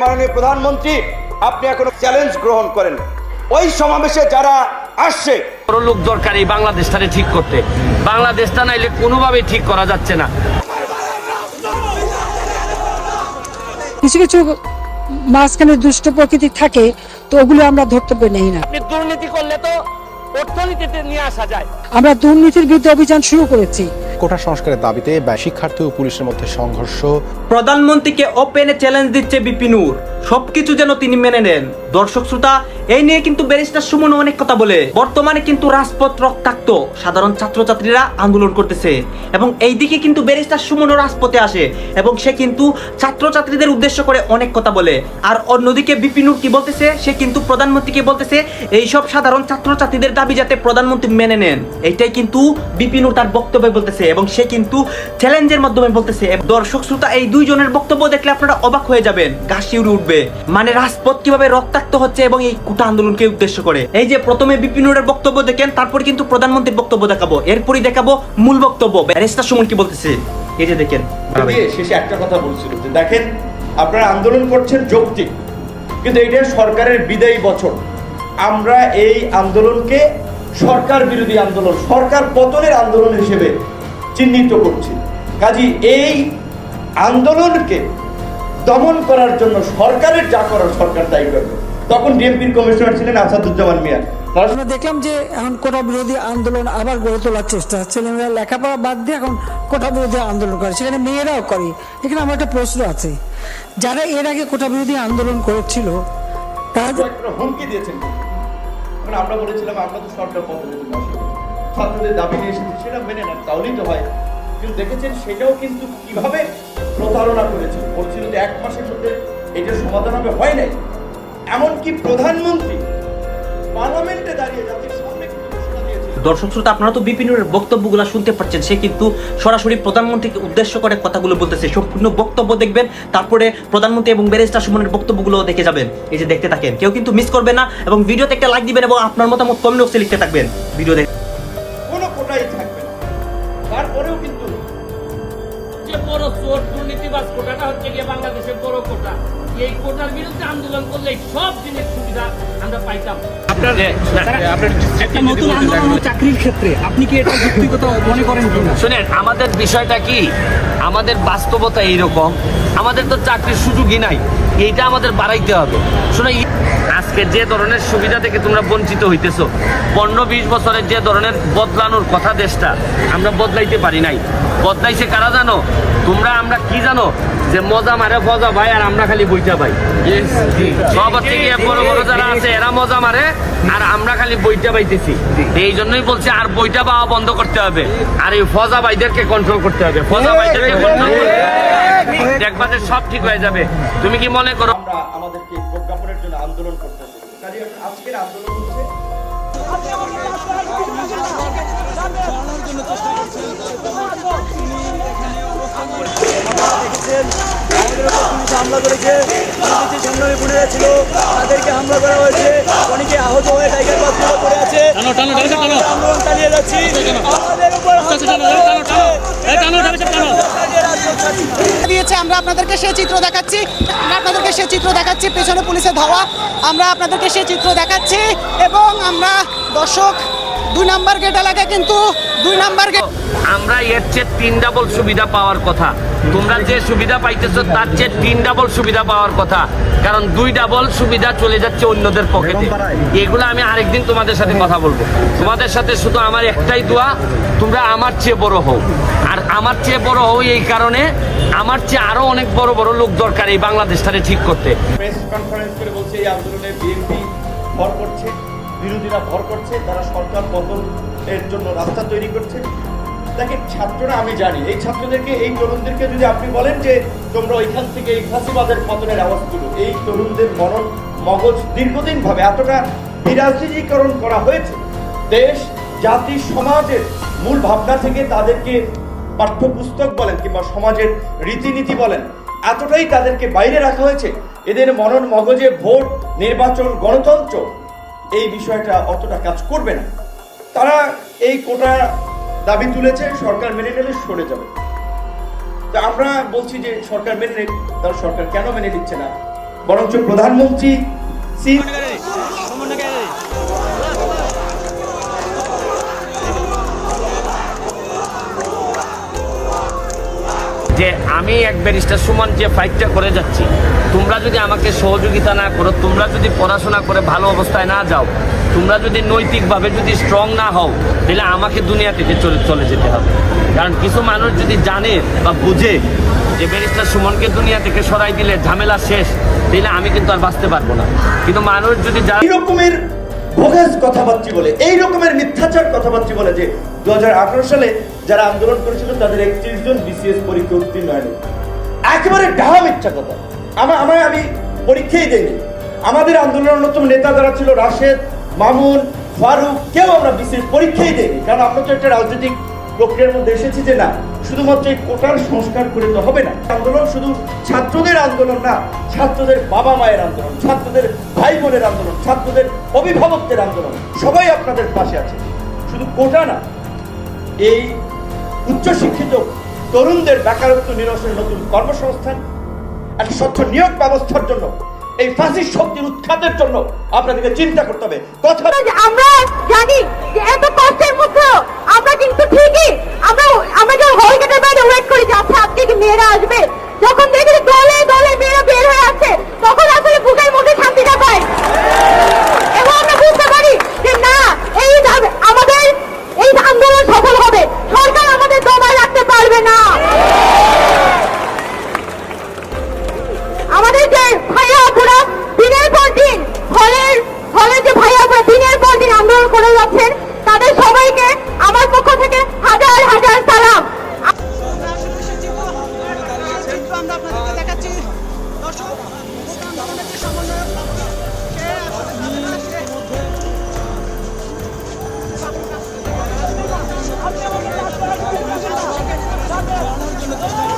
মাননীয় প্রধানমন্ত্রী আপনি এখন চ্যালেঞ্জ গ্রহণ করেন। ওই সমাবেশে যারা আসছে বড় লোক দরকার এই বাংলাদেশটারে ঠিক করতে। বাংলাদেশটা নাইলে কোনোভাবেই ঠিক করা যাচ্ছে না। কিছু কিছু মাঝখানে দুষ্ট প্রকৃতি থাকে তো ওগুলো আমরা ধর্তব্য নেই না। আপনি দুর্নীতি করলে তো অর্থনীতিতে নিয়ে আসা যায়। আমরা দুর্নীতির বিরুদ্ধে অভিযান শুরু করেছি। কোটা সংস্কারের দাবিতে শিক্ষার্থী ও পুলিশের মধ্যে সংঘর্ষ। প্রধানমন্ত্রীকে ওপেনে চ্যালেঞ্জ দিচ্ছে বিপিনুর সবকিছু যেন তিনি মেনে নেন। দর্শক শ্রোতা, এই নিয়ে কিন্তু ব্যারিস্টার সুমন অনেক কথা বলে। বর্তমানে কিন্তু রাজপথ রক্তাক্ত। সাধারণ ছাত্রছাত্রীরা আন্দোলন করতেছে। এবং এই দিকে কিন্তু ব্যারিস্টার সুমনও রাজপথে আসে। এবং সে কিন্তু ছাত্রছাত্রীদের উদ্দেশ্য করে অনেক কথা বলে। আর অন্যদিকে বিপিনুর কি বলতেছে? সে কিন্তু প্রধানমন্ত্রীকে বলতেছে, এইসব সাধারণ ছাত্রছাত্রীদের দাবি যাতে প্রধানমন্ত্রী মেনে নেন। এইটাই কিন্তু বিপিনুর তার বক্তব্যে বলতেছে। এবং সে কিন্তু চ্যালেঞ্জের মাধ্যমে বলতেছে দর্শক, শ্রোতা, এই দুইজনের বক্তব্য দেখলে আপনারা অবাক হয়ে যাবেন গাছি উড়ে উঠবে। মানে রাজপথ কীভাবে রক্তাক্ত হচ্ছে এবং এই কোটা আন্দোলনকে উদ্দেশ্য করে। এই যে প্রথমে বিপিনুরের বক্তব্য দেখেন, তারপরে কিন্তু প্রধানমন্ত্রীর বক্তব্য দেখাবো। এরপরই দেখাবো মূল বক্তব্য। ব্যারিস্টার সুমন কি বলতেছে? এই যে দেখেন। শেষে একটা কথা বলছিল যে, দেখেন, আপনারা আন্দোলন করছেন যৌক্তিক, কিন্তু এটা সরকারের বিদায়ী বছর। আমরা এই আন্দোলনকে সরকার বিরোধী আন্দোলন, সরকার পতনের আন্দোলন হিসেবে চিহ্নিত করছি। কাজী এই আন্দোলনকে দমন করার জন্য সরকারের যা করার সরকার তাই করবে। তখন ডিএমপির কমিশনার ছিলেন আসাদুজ্জামান মিয়া। আমরা দেখলাম যে এখন কোটা বিরোধী আন্দোলন আবার গড়ে তোলার চেষ্টা। ছেলেমেয়েরা লেখাপড়া বাদ দিয়ে এখন কোটা বিরোধী আন্দোলন করে। সেখানে মেয়েরাও করে। এখানে আমার একটা প্রশ্ন আছে। যারা এর আগে কোটা বিরোধী আন্দোলন করেছিল তারা হুমকি দিয়েছেন। আমরা বলেছিলাম আমরা তো সরকার আসি ছাত্রদের দাবি নিয়ে এসেছি, সেটা মেনে নেন, তাহলেই তো হয়। কিন্তু দেখেছেন, সেটাও কিন্তু কীভাবে প্রতারণা করেছে? বলছিল যে এক মাসের মধ্যে এটার সমাধান হবে, হয় নাই। এমনকি প্রধানমন্ত্রী পার্লামেন্টে দাঁড়িয়ে জাতির সামনে দর্শক শ্রোতা, আপনারা তো বিপিনুরের বক্তব্যগুলো শুনতে পাচ্ছেন, সে কিন্তু সরাসরি প্রধানমন্ত্রীকে উদ্দেশ্য করে কথাগুলো বলতেছে, সম্পূর্ণ বক্তব্য দেখবেন, তারপরে প্রধানমন্ত্রী এবং ব্যারিস্টার সুমনের বক্তব্যগুলো দেখে যাবেন। এই যে দেখতে থাকেন, কেউ কিন্তু মিস করবে না, এবং ভিডিওতে একটা লাইক দিবেন এবং আপনার মতামত কমেন্ট বক্সে লিখতে থাকবেন। ভিডিও দেখে আন্দোলন করলে সব জিনিস সুবিধা আমরা পাইতাম। আপনার একটা নতুন আন্দোলন চাকরির ক্ষেত্রে আপনি কি এটা যুক্তিগত মনে করেন শুনেন আমাদের বিষয়টা কি? আমাদের বাস্তবতা এইরকম। আমাদের তো চাকরির সুযোগই নাই। এইটা আমাদের বাড়াইতে হবে। শুনে আজকে যে ধরনের সুবিধা থেকে তোমরা বঞ্চিত হইতেছো পনেরো বিশ বছরের যে ধরনের বদলানোর কথা দেশটা আমরা বদলাইতে পারি নাই। বদলাইছে কারা জানো? তোমরা আমরা কি জানো? যে মজা মারে ফজা ভাই আর আমরা খালি বইটা ভাই সব হচ্ছে গিয়ে বড় বড় যারা আছে এরা মজা মারে আর আমরা খালি বইটা পাইতেছি। এই জন্যই বলছে আর বইটা পাওয়া বন্ধ করতে হবে। আর এই ফজা ভাইদেরকে কন্ট্রোল করতে হবে। ফজা ভাইদেরকে কন্ট্রোল করতে হবে। দেখবা যে সব ঠিক হয়ে যাবে। তুমি কি মনে করো? আমরা আমাদেরকে প্রজ্ঞাপনের জন্য আন্দোলন করতেছি কাজে আজকের আন্দোলন হচ্ছে আমরা আপনাদেরকে সেই চিত্র দেখাচ্ছি। আমরা আপনাদেরকে সেই চিত্র দেখাচ্ছি, পেছনে পুলিশের ধাওয়া। আমরা আপনাদেরকে সেই চিত্র দেখাচ্ছি এবং আমরা দর্শক দুই নাম্বার গেট এলাকায় কিন্তু দুই নাম্বার গেট আমরা এর চেয়ে তিন ডাবল সুবিধা পাওয়ার কথা। তোমরা যে সুবিধা পাইতেছো তার চেয়ে তিন ডাবল সুবিধা পাওয়ার কথা। কারণ দুই ডাবল সুবিধা চলে যাচ্ছে অন্যদের পকেটে এগুলো আমি আরেকদিন তোমাদের সাথে কথা বলব। তোমাদের সাথে শুধু আমার একটাই দোয়া তোমরা আমার চেয়ে বড় হও। আর আমার চেয়ে বড় হও এই কারণে আমার চেয়ে আরও অনেক বড় বড় লোক দরকার এই বাংলাদেশটারে ঠিক করতে। প্রেস কনফারেন্স করে বলছে এই আন্দোলনে বিএনপি ভর করছে। বিরোধীরা ভর করছে, তারা সরকার পতন এর জন্য রাস্তা তৈরি করছে। দেখেন, ছাত্ররা আমি জানি, এই ছাত্রদেরকে, এই তরুণদেরকে যদি আপনি বলেন যে তোমরা ওইখান থেকে এই ফাঁসিবাদের পতনের আওয়াজ তুলো, এই তরুণদের মরণ মগজ দীর্ঘদিন ভাবে এতটা বিরাজনীতিকরণ করা হয়েছে, দেশ, জাতি, সমাজের মূল ভাবনা থেকে তাদেরকে পাঠ্যপুস্তক বলেন কিংবা সমাজের রীতিনীতি বলেন, এতটাই তাদেরকে বাইরে রাখা হয়েছে। এদের মনন মগজে ভোট, নির্বাচন, গণতন্ত্র এই বিষয়টা অতটা কাজ করবে না। তারা এই কোটা দাবি তুলেছে, সরকার মেনে নিলে সরে যাবে। তা আমরা বলছি যে সরকার মেনে নিক, তার সরকার কেন মেনে নিচ্ছে না? বরঞ্চ প্রধানমন্ত্রী চীন যে আমি এক ব্যারিস্টার সুমন যে ফাইটটা করে যাচ্ছি, তোমরা যদি আমাকে সহযোগিতা না করো, তোমরা যদি পড়াশোনা করে ভালো অবস্থায় না যাও, তোমরা যদি নৈতিকভাবে যদি স্ট্রং না হও, তাহলে আমাকে দুনিয়া থেকে চলে চলে যেতে হবে। কারণ কিছু মানুষ যদি জানে বা বুঝে যে ব্যারিস্টার সুমনকে দুনিয়া থেকে সরাই দিলে ঝামেলা শেষ, তাহলে আমি কিন্তু আর বাঁচতে পারব না। কিন্তু মানুষ যদি যা এই রকমের ভোগাস কথাবার্তি বলে, এই রকমের মিথ্যাচার কথাবার্তি বলে যে দু সালে যারা আন্দোলন করেছিল, তাদের একত্রিশ জন বিসিএস পরীক্ষা উত্তীর্ণ হয়নি। একেবারে ডাহা মিথ্যা কথা। আমার আমার আমি পরীক্ষাই দেয়নি আমাদের আন্দোলনের অন্যতম নেতা যারা ছিল, রাশেদ, মামুন, ফারুক, কেউ আমরা বিসিএস পরীক্ষাই দেয়নি কারণ আপনার তো একটা রাজনৈতিক প্রক্রিয়ার মধ্যে এসেছি যে না, শুধুমাত্র এই কোটার সংস্কার করে তো হবে না। আন্দোলন শুধু ছাত্রদের আন্দোলন না, ছাত্রদের বাবা মায়ের আন্দোলন, ছাত্রদের ভাই বোনের আন্দোলন, ছাত্রদের অভিভাবকদের আন্দোলন, সবাই আপনাদের পাশে আছে। শুধু কোটা না, এই উচ্চশিক্ষিত তরুণদের বেকারত্ব নিরসনের নতুন কর্মসংস্থান, একটা স্বচ্ছ নিয়োগ ব্যবস্থার জন্য, এই ফাঁসির শক্তির উৎখাতের জন্য আপনাদেরকে চিন্তা করতে হবে। কথা আমরা জানি যে এত কষ্টের মধ্যে আমরা কিন্তু ঠিকই আমরা আমরা যখন হলগেটের বাইরে ওয়েট করি যে আচ্ছা আজকে কি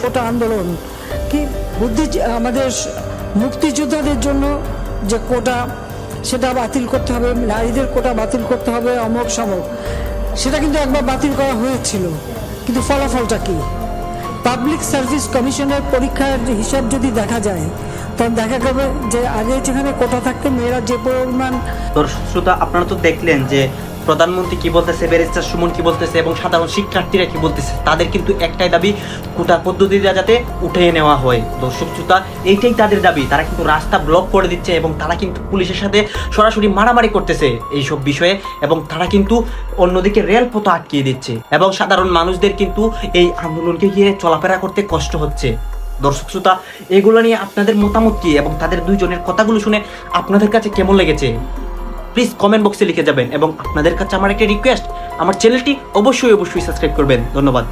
কোটা আন্দোলন? কি বুদ্ধি আমাদের মুক্তিযোদ্ধাদের জন্য যে কোটা, সেটা বাতিল করতে হবে, নারীদের কোটা বাতিল করতে হবে অমক সমক সেটা কিন্তু একবার বাতিল করা হয়েছিল। কিন্তু ফলাফলটা কি? পাবলিক সার্ভিস কমিশনের পরীক্ষার হিসাব যদি দেখা যায়, তখন দেখা যাবে যে আগে যেখানে কোটা থাকতে, মেয়েরা যে পরিমাণ দর্শক, শ্রোতা, আপনারা তো দেখলেন যে প্রধানমন্ত্রী কি বলতেছে, ব্যারিস্টার সুমন কি বলতেছে এবং সাধারণ শিক্ষার্থীরা কি বলতেছে, তাদের কিন্তু একটাই দাবি, কোটা পদ্ধতিটা যাতে উঠিয়ে নেওয়া হয়। দর্শক শ্রোতা, এইটাই তাদের দাবি। তারা কিন্তু রাস্তা ব্লক করে দিচ্ছে এবং তারা কিন্তু পুলিশের সাথে সরাসরি মারামারি করতেছে এইসব বিষয়ে এবং তারা কিন্তু অন্যদিকে রেলপথ আটকিয়ে দিচ্ছে এবং সাধারণ মানুষদের কিন্তু এই আন্দোলনকে গিয়ে চলাফেরা করতে কষ্ট হচ্ছে। দর্শক শ্রোতা, এগুলো নিয়ে আপনাদের মতামত কি এবং তাদের দুইজনের কথাগুলো শুনে আপনাদের কাছে কেমন লেগেছে? প্লিজ কমেন্ট বক্সে লিখে যাবেন এবং আপনাদের কাছে আমার একটা রিকোয়েস্ট আমার চ্যানেলটি অবশ্যই অবশ্যই সাবস্ক্রাইব করবেন। ধন্যবাদ।